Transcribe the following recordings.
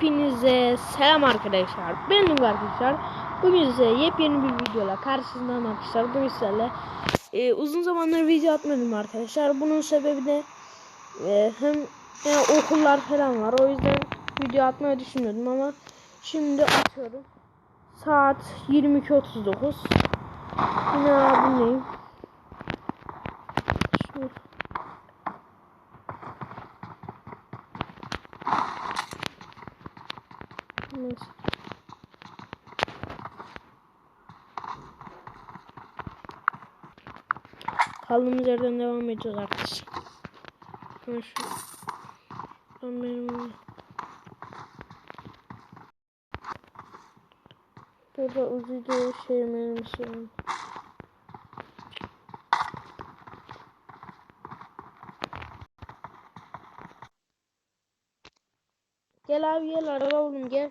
Hepinize selam arkadaşlar. Benim arkadaşlar. Bugün size yepyeni bir videoyla karşınızdayım arkadaşlar. Bugün sizlerle e, uzun zamandır video atmadım arkadaşlar. Bunun sebebi de e, hem e, okullar falan var. O yüzden video atmayı düşünmüyordum ama şimdi atıyorum. Saat 22.39. Yine abimleyim. Şu Neyse. Kaldığımız yerden devam edeceğiz arkadaşlar. Hemen şu. Ben benim Burada uzayıcı şey benim şeyim. Gel abi gel araba oğlum gel.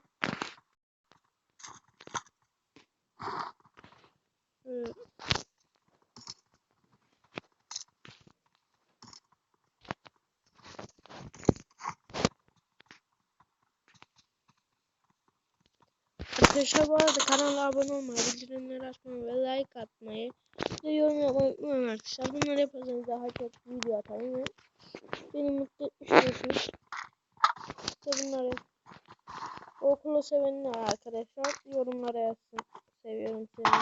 Arkadaşlar bu arada kanala abone olmayı, bildirimleri açmayı ve like atmayı ve yorum yapmayı unutmayın arkadaşlar. Bunları yaparsanız daha çok video atarım ve beni mutlu etmiş olursunuz. İşte bunları okulu sevenler arkadaşlar yorumlara yazsın. Seviyorum seni.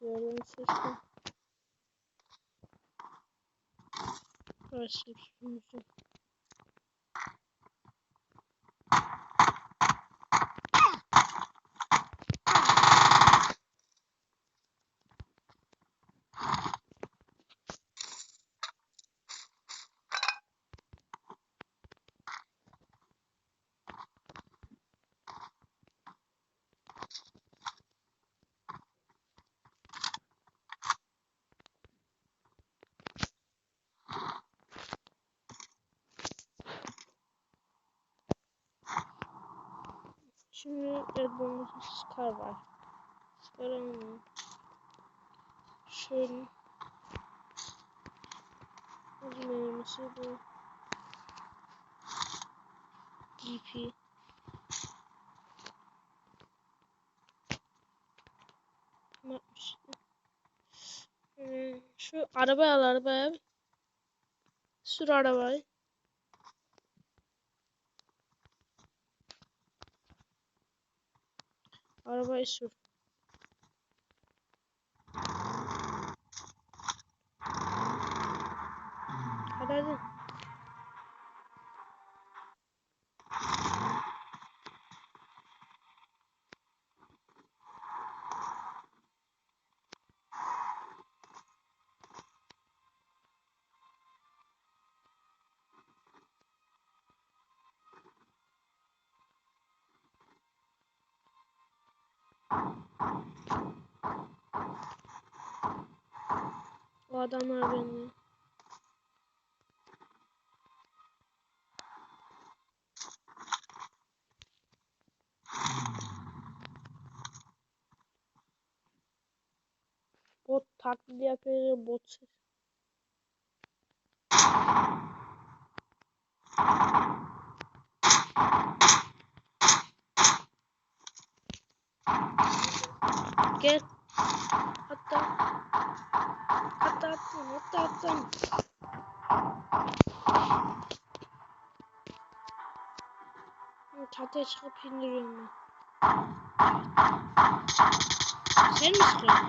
Diyorum seçtim. Başlık Şimdi Red Bull'un Scar var. Scar'ı mı? Şöyle. Uzun elması bu. Yapmış? Ee, şu arabaya al arabaya. Sür arabayı. Arabayı sür. Hadi hadi. O adamlar beni. Bot taklidi yapıyor bot ses. Gel. Hatta Hatta attım, hatta attım. Çatıya çıkıp indiriyorum ben. Sen mi sıkıyorsun?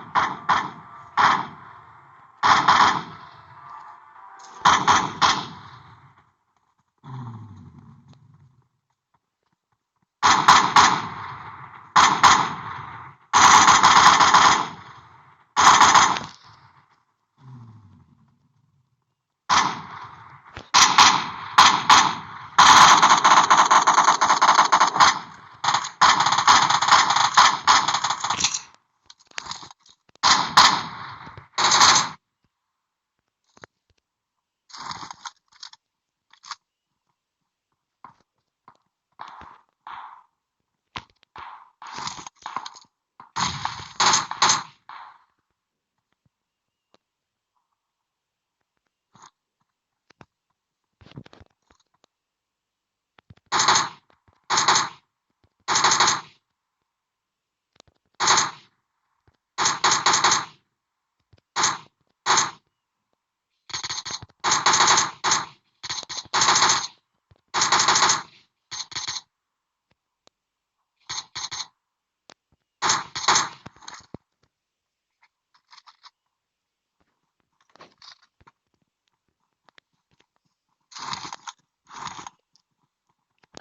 you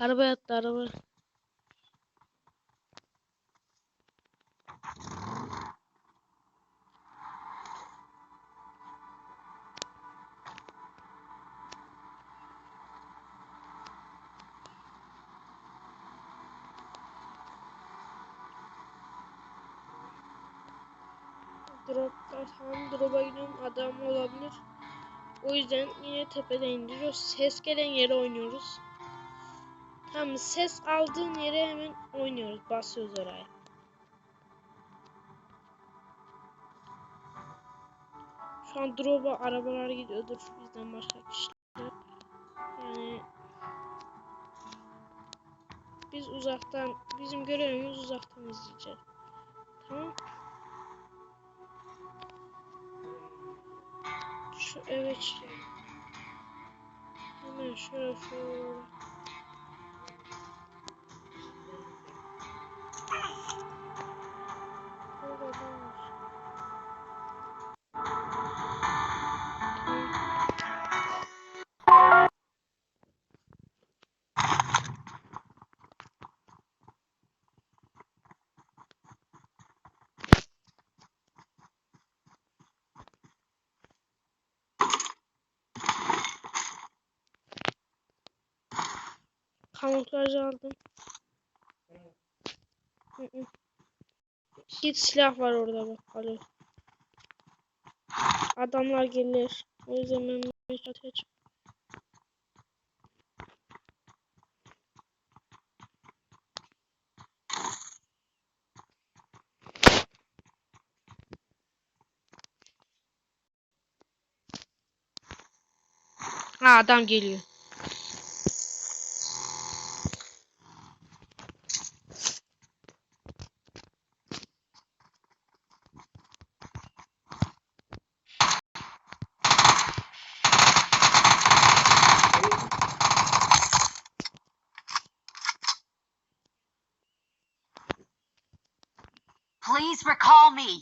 Araba yattı araba. Drop'ta tam drop'a gidiyorum adam olabilir. O yüzden yine tepeden indiriyoruz. Ses gelen yere oynuyoruz. Tam ses aldığın yere hemen oynuyoruz. Basıyoruz oraya. Şu an drop'a arabalar gidiyordur bizden başka kişiler. Yani biz uzaktan bizim görevimiz uzaktan izleyeceğiz. Tamam. Şu evet. Hemen şöyle şöyle. Kamuflaj aldım. Hı. Git silah var orada bak. Alo. Adamlar gelir. O yüzden ben çatıya çık. Ha adam geliyor. Please recall me.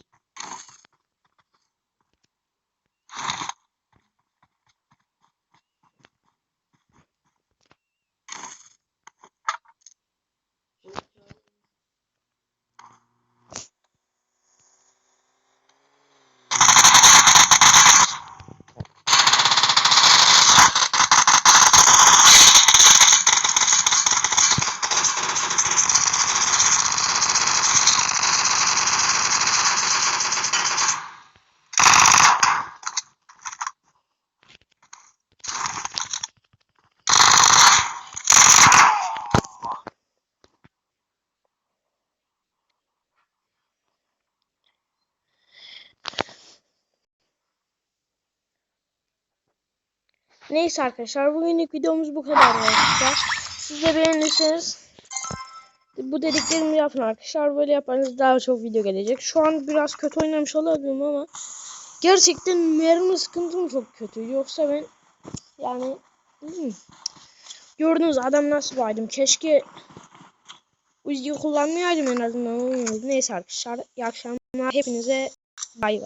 Neyse arkadaşlar bugünlük videomuz bu kadar arkadaşlar. Siz de beğenirseniz bu dediklerimi yapın arkadaşlar. Böyle yaparsanız daha çok video gelecek. Şu an biraz kötü oynamış olabilirim ama gerçekten mermi sıkıntım çok kötü. Yoksa ben yani hmm, gördünüz adam nasıl baydım. Keşke Uzi'yi kullanmayaydım en azından. Neyse arkadaşlar iyi akşamlar. Hepinize bay bay.